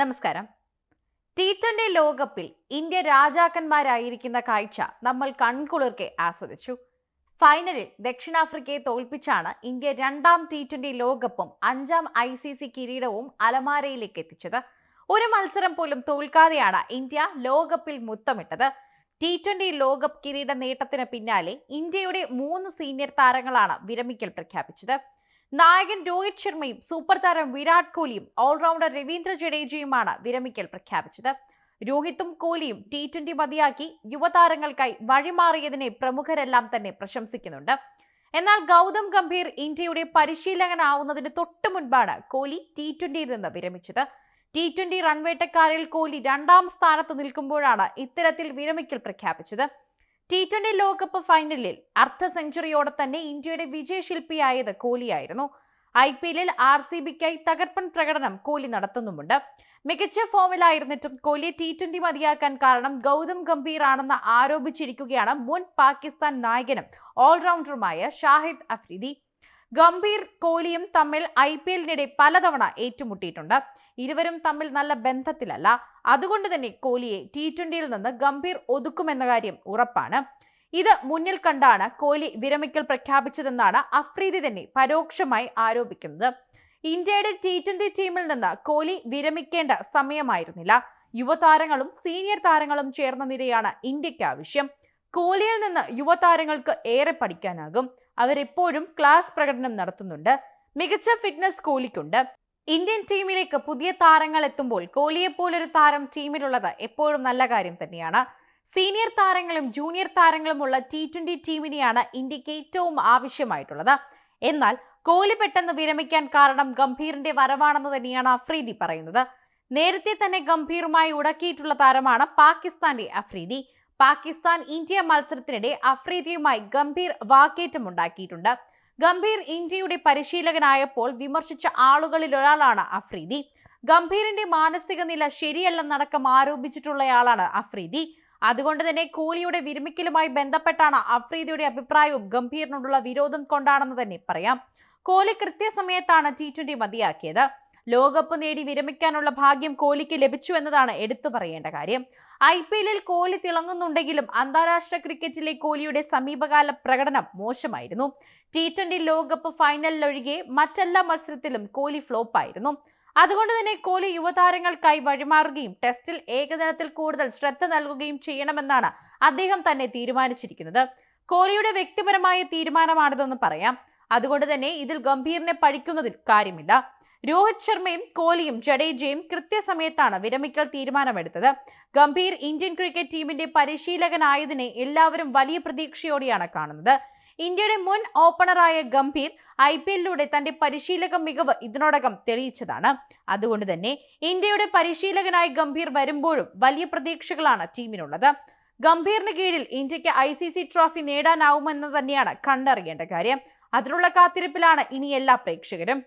നമസ്കാരം. T twenty ലോകകപ്പിൽ India രാജാക്കന്മാരായിരിക്കുന്ന കാഴ്ച നമ്മൾ കൺകുളിർക്കെ ആസ്വദിച്ചു. ഫൈനലിൽ ദക്ഷിണാഫ്രിക്കയെ തോൽപ്പിച്ചാണ് ഇന്ത്യ രണ്ടാം ടി ട്വന്റി ലോകകപ്പും അഞ്ചാം ഐ സി സി കിരീടവും അലമാരയിലേക്ക് എത്തിച്ചത്. ഒരു മത്സരം പോലും തോൽക്കാതെയാണ് ഇന്ത്യ ലോകകപ്പിൽ മുത്തമിട്ടത്. ടി ട്വന്റി ലോകകപ്പ് കിരീട നേട്ടത്തിന് പിന്നാലെ ഇന്ത്യയുടെ മൂന്ന് സീനിയർ താരങ്ങളാണ് വിരമിക്കൽ പ്രഖ്യാപിച്ചത്. നായകൻ രോഹിത് ശർമ്മയും സൂപ്പർ താരം വിരാട് കോഹ്ലിയും ഓൾറൗണ്ടർ രവീന്ദ്ര ജഡേജയുമാണ് വിരമിക്കൽ പ്രഖ്യാപിച്ചത്. രോഹിത്തും കോഹ്ലിയും ടി ട്വന്റി മതിയാക്കി യുവതാരങ്ങൾക്കായി വഴിമാറിയതിനെ പ്രമുഖരെല്ലാം തന്നെ പ്രശംസിക്കുന്നുണ്ട്. എന്നാൽ ഗൗതം ഗംഭീർ ഇന്ത്യയുടെ പരിശീലകനാവുന്നതിന് തൊട്ടു മുൻപാണ് കോഹ്ലി ടി ട്വന്റിയിൽ നിന്ന് വിരമിച്ചത്. ടി ട്വന്റി റൺവേട്ടക്കാരിൽ കോഹ്ലി രണ്ടാം സ്ഥാനത്ത് നിൽക്കുമ്പോഴാണ് ഇത്തരത്തിൽ വിരമിക്കൽ പ്രഖ്യാപിച്ചത്. ടി ട്വന്റി ലോകകപ്പ് ഫൈനലിൽ അർദ്ധ സെഞ്ചുറിയോടെ തന്നെ ഇന്ത്യയുടെ വിജയശില്പിയായത് കോഹ്ലിയായിരുന്നു. ഐ പി എല്ലിൽ ആർ സി ബിക്കായി തകർപ്പൻ പ്രകടനം കോഹ്ലി നടത്തുന്നുമുണ്ട്. മികച്ച ഫോമിലായിരുന്നിട്ടും കോഹ്ലിയെ ടി ട്വന്റി മതിയാക്കാൻ കാരണം ഗൗതം ഗംഭീർ ആണെന്ന് ആരോപിച്ചിരിക്കുകയാണ് മുൻ പാകിസ്ഥാൻ നായകനും ഓൾറൗണ്ടറുമായ ഷാഹിദ് അഫ്രീദി. ഗംഭീർ കോഹ്ലിയും തമ്മിൽ ഐ പി എല്ലിനിടെ പലതവണ ഏറ്റുമുട്ടിയിട്ടുണ്ട്. ഇരുവരും തമ്മിൽ നല്ല ബന്ധത്തിലല്ല. അതുകൊണ്ട് തന്നെ കോഹ്ലിയെ ടി ട്വന്റിയിൽ നിന്ന് ഗംഭീർ ഒതുക്കുമെന്ന കാര്യം ഉറപ്പാണ്. ഇത് മുന്നിൽ കണ്ടാണ് കോഹ്ലി വിരമിക്കൽ പ്രഖ്യാപിച്ചതെന്നാണ് അഫ്രീദി തന്നെ പരോക്ഷമായി ആരോപിക്കുന്നത്. ഇന്ത്യയുടെ ടി ട്വന്റി ടീമിൽ നിന്ന് കോഹ്ലി വിരമിക്കേണ്ട സമയമായിരുന്നില്ല. യുവതാരങ്ങളും സീനിയർ താരങ്ങളും ചേർന്ന നിരയാണ് ഇന്ത്യയ്ക്ക് ആവശ്യം. കോഹ്ലിയിൽ നിന്ന് യുവതാരങ്ങൾക്ക് ഏറെ പഠിക്കാനാകും. അവരെപ്പോഴും ക്ലാസ് പ്രകടനം നടത്തുന്നുണ്ട്. മികച്ച ഫിറ്റ്നസ് കോഹ്ലിക്കുണ്ട് ഇന്ത്യൻ ടീമിലേക്ക് പുതിയ താരങ്ങൾ എത്തുമ്പോൾ കോഹ്ലിയെപ്പോലൊരു താരം ടീമിലുള്ളത് എപ്പോഴും നല്ല കാര്യം തന്നെയാണ്. സീനിയർ താരങ്ങളും ജൂനിയർ താരങ്ങളുമുള്ള ടി ട്വന്റി ടീമിനെയാണ് ഇന്ത്യയ്ക്ക് ഏറ്റവും ആവശ്യമായിട്ടുള്ളത്. എന്നാൽ കോഹ്ലി പെട്ടെന്ന് വിരമിക്കാൻ കാരണം ഗംഭീറിന്റെ വരവാണെന്ന് തന്നെയാണ് അഫ്രീദി പറയുന്നത്. നേരത്തെ തന്നെ ഗംഭീറുമായി ഉടക്കിയിട്ടുള്ള താരമാണ് പാകിസ്ഥാന്റെ അഫ്രീദി. പാകിസ്ഥാൻ ഇന്ത്യ മത്സരത്തിനിടെ അഫ്രീദിയുമായി ഗംഭീർ വാക്കേറ്റം ഉണ്ടാക്കിയിട്ടുണ്ട് ഗംഭീർ ഇന്ത്യയുടെ പരിശീലകനായപ്പോൾ വിമർശിച്ച ആളുകളിൽ ഒരാളാണ് അഫ്രീദി. ഗംഭീറിന്റെ മാനസിക നില ശരിയല്ലെന്നടക്കം ആരോപിച്ചിട്ടുള്ളയാളാണ് അഫ്രീദി. അതുകൊണ്ട് തന്നെ കോഹ്ലിയുടെ വിരമിക്കലുമായി ബന്ധപ്പെട്ടാണ് അഫ്രീദിയുടെ അഭിപ്രായവും ഗംഭീറിനോടുള്ള വിരോധം കൊണ്ടാണെന്ന് തന്നെ പറയാം. കോഹ്ലി കൃത്യസമയത്താണ് ടി ട്വന്റി മതിയാക്കിയത്. ലോകകപ്പ് നേടി വിരമിക്കാനുള്ള ഭാഗ്യം കോഹ്ലിക്ക് ലഭിച്ചു എന്നതാണ് എടുത്തു പറയേണ്ട കാര്യം. ഐ പി എല്ലിൽ കോഹ്ലി തിളങ്ങുന്നുണ്ടെങ്കിലും അന്താരാഷ്ട്ര ക്രിക്കറ്റിലെ കോഹ്ലിയുടെ സമീപകാല പ്രകടനം മോശമായിരുന്നു. ടി ട്വന്റി ലോകകപ്പ് ഫൈനലിലൊഴികെ മറ്റെല്ലാ മത്സരത്തിലും കോഹ്ലി ഫ്ലോപ്പായിരുന്നു. അതുകൊണ്ട് തന്നെ കോഹ്ലി യുവതാരങ്ങൾക്കായി വഴിമാറുകയും ടെസ്റ്റിൽ ഏകദിനത്തിൽ കൂടുതൽ ശ്രദ്ധ നൽകുകയും ചെയ്യണമെന്നാണ് അദ്ദേഹം തന്നെ തീരുമാനിച്ചിരിക്കുന്നത്. കോഹ്ലിയുടെ വ്യക്തിപരമായ തീരുമാനമാണിതെന്ന് പറയാം. അതുകൊണ്ട് തന്നെ ഇതിൽ ഗംഭീറിനെ പഠിക്കുന്നതിൽ കാര്യമില്ല. രോഹിത് ശർമ്മയും കോഹ്ലിയും ജഡേജയും കൃത്യസമയത്താണ് വിരമിക്കൽ തീരുമാനമെടുത്തത്. ഗംഭീർ ഇന്ത്യൻ ക്രിക്കറ്റ് ടീമിന്റെ പരിശീലകനായതിനെ എല്ലാവരും വലിയ പ്രതീക്ഷയോടെയാണ് കാണുന്നത്. ഇന്ത്യയുടെ മുൻ ഓപ്പണറായ ഗംഭീർ ഐ പി എല്ലിലൂടെ തന്റെ പരിശീലക മികവ് ഇതിനോടകം തെളിയിച്ചതാണ്. അതുകൊണ്ട് തന്നെ ഇന്ത്യയുടെ പരിശീലകനായി ഗംഭീർ വരുമ്പോഴും വലിയ പ്രതീക്ഷകളാണ് ടീമിനുള്ളത്. ഗംഭീറിന് കീഴിൽ ഇന്ത്യയ്ക്ക് ഐ സി സി ട്രോഫി നേടാനാവുമെന്ന് തന്നെയാണ് കണ്ടറിയേണ്ട കാര്യം. അതിനുള്ള കാത്തിരിപ്പിലാണ് ഇനി എല്ലാ പ്രേക്ഷകരും.